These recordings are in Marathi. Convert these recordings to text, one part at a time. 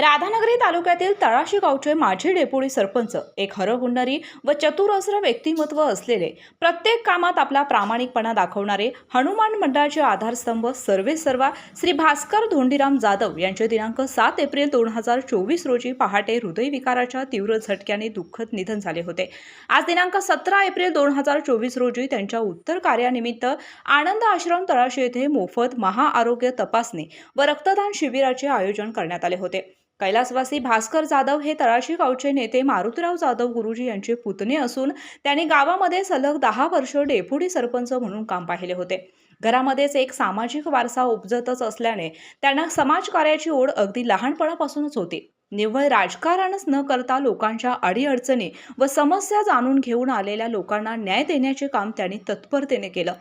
राधानगरी तालुक्यातील तळाशी गावचे माजी डेपुटी सरपंच एक हरहुन्नरी व चतुरस्र व्यक्तिमत्व असलेले प्रत्येक कामात आपला प्रामाणिकपणा दाखवणारे हनुमान मंडळाचे आधारस्तंभ सर्वे सर्वा श्री भास्कर धोंडीराम जाधव यांचे दिनांक सात एप्रिल दोन हजार चोवीस रोजी पहाटे हृदयविकाराच्या तीव्र झटक्याने दुःखद निधन झाले होते. आज दिनांक सतरा एप्रिल दोन हजार चोवीस रोजी त्यांच्या उत्तर कार्यानिमित्त आनंद आश्रम तळाशी येथे मोफत महाआरोग्य तपासणी व रक्तदान शिबिराचे आयोजन करण्यात आले होते. कैलासवासी भास्कर जाधव हे तळाशी गावचे नेते मारुतीराव जाधव गुरुजी यांचे पुतणे असून त्यांनी गावामध्ये सलग दहा वर्ष डेपुटी सरपंच म्हणून काम पाहिले होते. घरामध्येच एक सामाजिक वारसा उपजतच असल्याने त्यांना समाजकार्याची ओढ अगदी लहानपणापासूनच होती. निव्वळ राजकारणच न करता लोकांच्या अडीअडचणी व समस्या जाणून घेऊन आलेल्या लोकांना न्याय देण्याचे काम त्यांनी तत्परतेने केलं.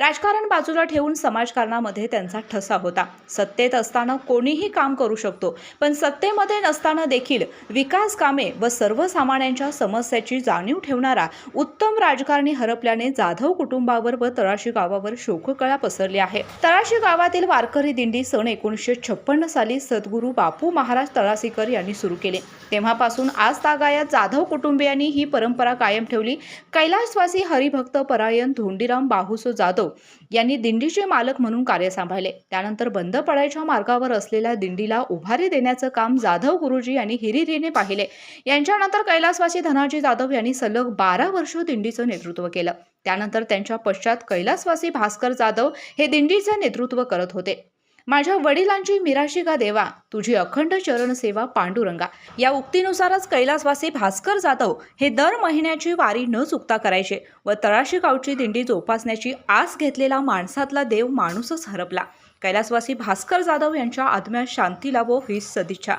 राजकारण बाजूला ठेवून समाजकारणामध्ये त्यांचा ठसा होता. सत्तेत असताना कोणीही काम करू शकतो पण सत्तेमध्ये नसताना देखील विकास कामे व सर्वसामान्यांच्या समस्याची जाणीव ठेवणारा उत्तम राजकारणी हरपल्याने जाधव कुटुंबावर व तळाशी गावावर शोककळा पसरली आहे. तळाशी गावातील वारकरी दिंडी सन एकोणीसशे छप्पन्न साली सद्गुरू बापू महाराज तळासीकर यांनी सुरू केले. तेव्हापासून आज तागायत जाधव कुटुंबियांनी ही परंपरा कायम ठेवली. कैलासवासी हरिभक्त परायण धोंडीराम बाहुसो जाधव यांनी दिंडीचे मालक म्हणून कार्य सांभाळले. त्यानंतर बंद पडायच्या मार्गावर असलेल्या दिंडीला उभारी देण्याचं काम जाधव गुरुजी यांनी हिरिरीने पाहिले. यांच्यानंतर कैलासवासी धनाजी जाधव यांनी सलग बारा वर्ष दिंडीचं नेतृत्व केलं. त्यानंतर त्यांच्या पश्चात कैलासवासी भास्कर जाधव हे दिंडीचे नेतृत्व करत होते. माझ्या वडिलांची मिराशी का देवा तुझी अखंड चरण सेवा पांडुरंगा. या उक्तीनुसारच कैलासवासी भास्कर जाधव हे दर महिन्याची वारी न चुकता करायचे व तळाशी गावची दिंडी जोपासण्याची आस घेतलेला माणसातला देव माणूसच हरपला. कैलासवासी भास्कर जाधव यांच्या आत्म्या शांती लाभो ही सदिच्छा.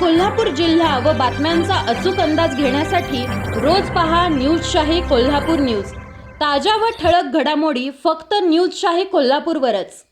कोल्हापूर जिल्हा व बातम्यांचा अचूक अंदाज घेण्यासाठी रोज पहा न्यूज शाही कोल्हापूर न्यूज. ताज्या व ठळक घडामोडी फक्त न्यूज शाही कोल्हापूरवरच.